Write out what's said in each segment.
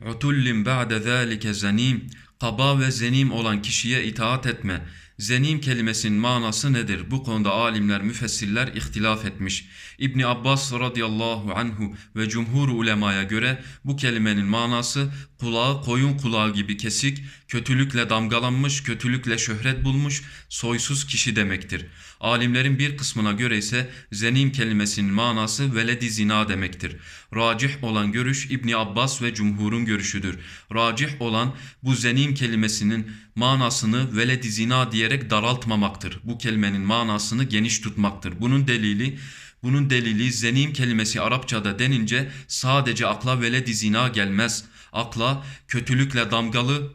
عتل بعد ذلك زنيم Kaba ve zenim olan kişiye itaat etme. Zenim kelimesinin manası nedir? Bu konuda alimler, müfessirler ihtilaf etmiş. İbni Abbas radıyallahu anhu ve cumhur ulemaya göre bu kelimenin manası kulağı koyun kulağı gibi kesik, kötülükle damgalanmış, kötülükle şöhret bulmuş, soysuz kişi demektir. Alimlerin bir kısmına göre ise zenim kelimesinin manası veledi zina demektir. Racih olan görüş İbni Abbas ve cumhurun görüşüdür. Racih olan bu zenim kelimesinin manasını veledi zina diyerek daraltmamaktır. Bu kelimenin manasını geniş tutmaktır. Bunun delili bunun delili zenim kelimesi Arapçada denince sadece akla veledi zina gelmez. Akla kötülükle damgalı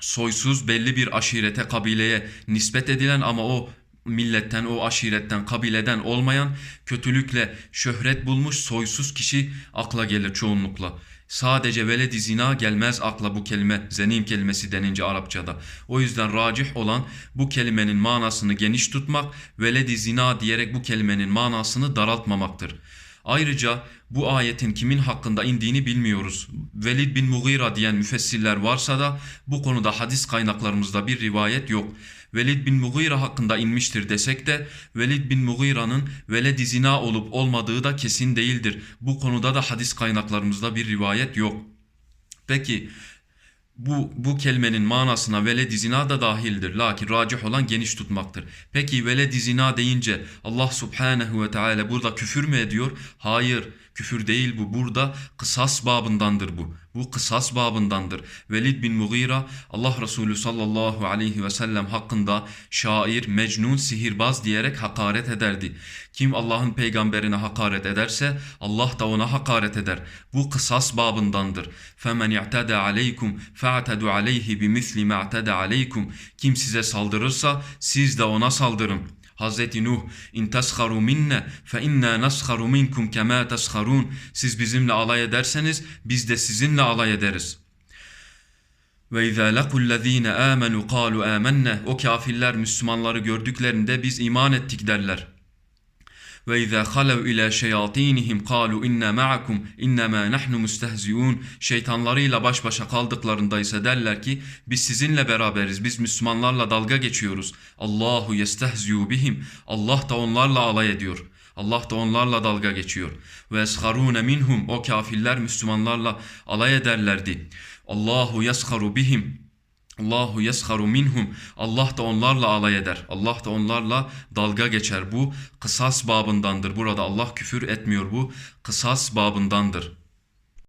soysuz belli bir aşirete kabileye nispet edilen ama o milletten, o aşiretten, kabileden olmayan kötülükle şöhret bulmuş soysuz kişi akla gelir çoğunlukla. Sadece veledi zina gelmez akla bu kelime, zenim kelimesi denince Arapçada. O yüzden racih olan bu kelimenin manasını geniş tutmak, veledi zina diyerek bu kelimenin manasını daraltmamaktır. Ayrıca bu ayetin kimin hakkında indiğini bilmiyoruz. Velid bin Mughira diyen müfessirler varsa da bu konuda hadis kaynaklarımızda bir rivayet yok. Velid bin Mughira hakkında inmiştir desek de Velid bin Mughira'nın veledi zina olup olmadığı da kesin değildir. Bu konuda da hadis kaynaklarımızda bir rivayet yok. Peki bu, bu kelimenin manasına veledi zina da dahildir. Lakin racih olan geniş tutmaktır. Peki veledi zina deyince Allah subhanehu ve teala burada küfür mü ediyor? Hayır küfür değil bu. Burada kısas babındandır bu. Bu kısas babındandır. Velid bin Mughira Allah Resulü sallallahu aleyhi ve sellem hakkında şair, mecnun, sihirbaz diyerek hakaret ederdi. Kim Allah'ın peygamberine hakaret ederse Allah da ona hakaret eder. Bu kısas babındandır. فَمَنْ اِعْتَدَى عَلَيْكُمْ فَاعْتَدُوا عَلَيْهِ بِمِثْلِ مَا اَعْتَدَى عَلَيْكُمْ Kim size saldırırsa siz de ona saldırın. Hazreti Nuh in tasharu minne fe inna nasharu minkum kema tasharun siz bizimle alay ederseniz biz de sizinle alay ederiz. Ve izâ lequllezîne âmenû kâlu âmenne o kafirler Müslümanları gördüklerinde biz iman ettik derler. Ve izâ halev ilâ şeyatînihim kâlu inna ma'akum innemâ nahnu mustehziûn şeytanlarıyla baş başa kaldıklarında ise derler ki biz sizinle beraberiz biz Müslümanlarla dalga geçiyoruz. Allahu yestehziû bihim Allah da onlarla alay ediyor. Allah da onlarla dalga geçiyor. Ve esharûne minhum o kafirler Müslümanlarla alay ederlerdi. Allahu yesharu bihim Allahu yesharu minhum. Allah da onlarla alay eder. Allah da onlarla dalga geçer. Bu kısas babındandır. Burada Allah küfür etmiyor bu. Kısas babındandır.